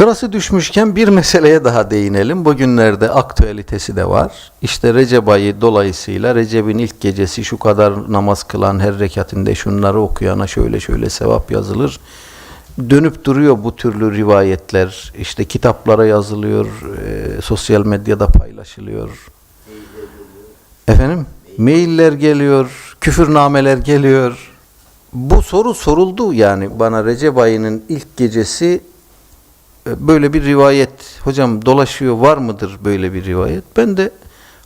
Sırası düşmüşken bir meseleye daha değinelim. Bugünlerde aktüelitesi de var. İşte Recep ayı dolayısıyla Recep'in ilk gecesi şu kadar namaz kılan her rekatinde şunları okuyana şöyle şöyle sevap yazılır. Dönüp duruyor bu türlü rivayetler. İşte kitaplara yazılıyor, e, sosyal medyada paylaşılıyor. Efendim? Mailler geliyor, küfürnameler geliyor. Bu soru soruldu yani bana Recep ayının ilk gecesi böyle bir rivayet hocam dolaşıyor var mıdır böyle bir rivayet? Ben de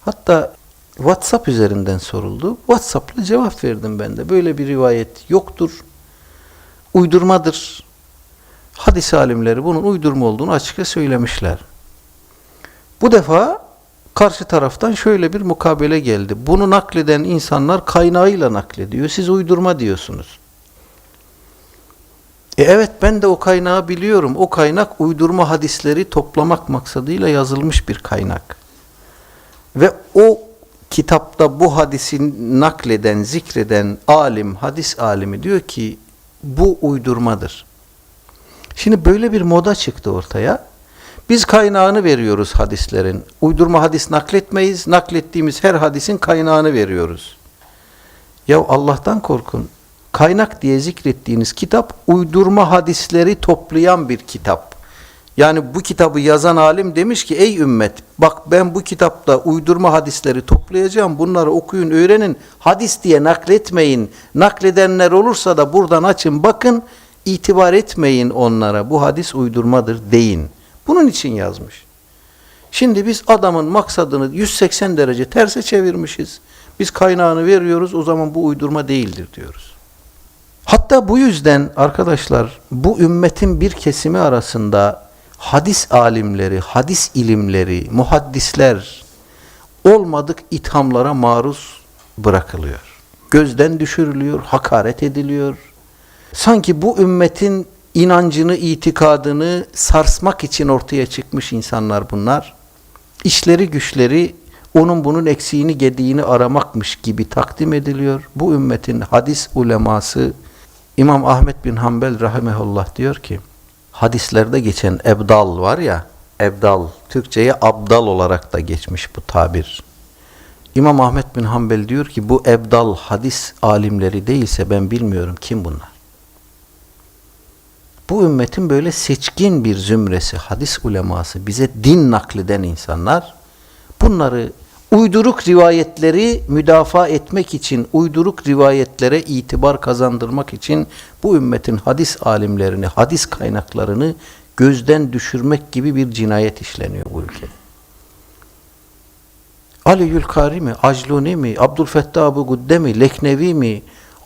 hatta WhatsApp üzerinden soruldu. WhatsApp'la cevap verdim ben de. Böyle bir rivayet yoktur. Uydurmadır. Hadis alimleri bunun uydurma olduğunu açıkça söylemişler. Bu defa karşı taraftan şöyle bir mukabele geldi. Bunu nakleden insanlar kaynağıyla naklediyor. Siz uydurma diyorsunuz. E evet ben de o kaynağı biliyorum. O kaynak uydurma hadisleri toplamak maksadıyla yazılmış bir kaynak. Ve o kitapta bu hadisi nakleden, zikreden alim, hadis alimi diyor ki bu uydurmadır. Şimdi böyle bir moda çıktı ortaya. Biz kaynağını veriyoruz hadislerin. Uydurma hadis nakletmeyiz. Naklettiğimiz her hadisin kaynağını veriyoruz. Ya Allah'tan korkun. Kaynak diye zikrettiğiniz kitap uydurma hadisleri toplayan bir kitap. Yani bu kitabı yazan alim demiş ki ey ümmet bak ben bu kitapta uydurma hadisleri toplayacağım. Bunları okuyun öğrenin. Hadis diye nakletmeyin. Nakledenler olursa da buradan açın bakın. itibar etmeyin onlara. Bu hadis uydurmadır deyin. Bunun için yazmış. Şimdi biz adamın maksadını 180 derece terse çevirmişiz. Biz kaynağını veriyoruz o zaman bu uydurma değildir diyoruz. Hatta bu yüzden arkadaşlar bu ümmetin bir kesimi arasında hadis alimleri, hadis ilimleri, muhaddisler olmadık ithamlara maruz bırakılıyor. Gözden düşürülüyor, hakaret ediliyor. Sanki bu ümmetin inancını, itikadını sarsmak için ortaya çıkmış insanlar bunlar. İşleri güçleri onun bunun eksiğini gediğini aramakmış gibi takdim ediliyor. Bu ümmetin hadis uleması İmam Ahmet bin Hanbel rahimehullah diyor ki hadislerde geçen ebdal var ya ebdal Türkçe'ye abdal olarak da geçmiş bu tabir. İmam Ahmet bin Hanbel diyor ki bu ebdal hadis alimleri değilse ben bilmiyorum kim bunlar. Bu ümmetin böyle seçkin bir zümresi, hadis uleması, bize din nakleden insanlar bunları uyduruk rivayetleri müdafaa etmek için, uyduruk rivayetlere itibar kazandırmak için bu ümmetin hadis alimlerini, hadis kaynaklarını gözden düşürmek gibi bir cinayet işleniyor bu ülkede. Ali Yülkari mi, Acluni mi, Abdülfettah Abu Gudde mi, Leknevi mi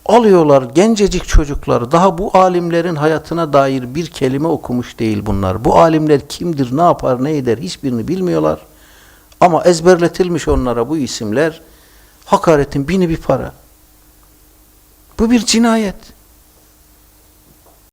alıyorlar gencecik çocuklar. Daha bu alimlerin hayatına dair bir kelime okumuş değil bunlar. Bu alimler kimdir, ne yapar, ne eder hiçbirini bilmiyorlar. Ama ezberletilmiş onlara bu isimler hakaretin bini bir para. Bu bir cinayet.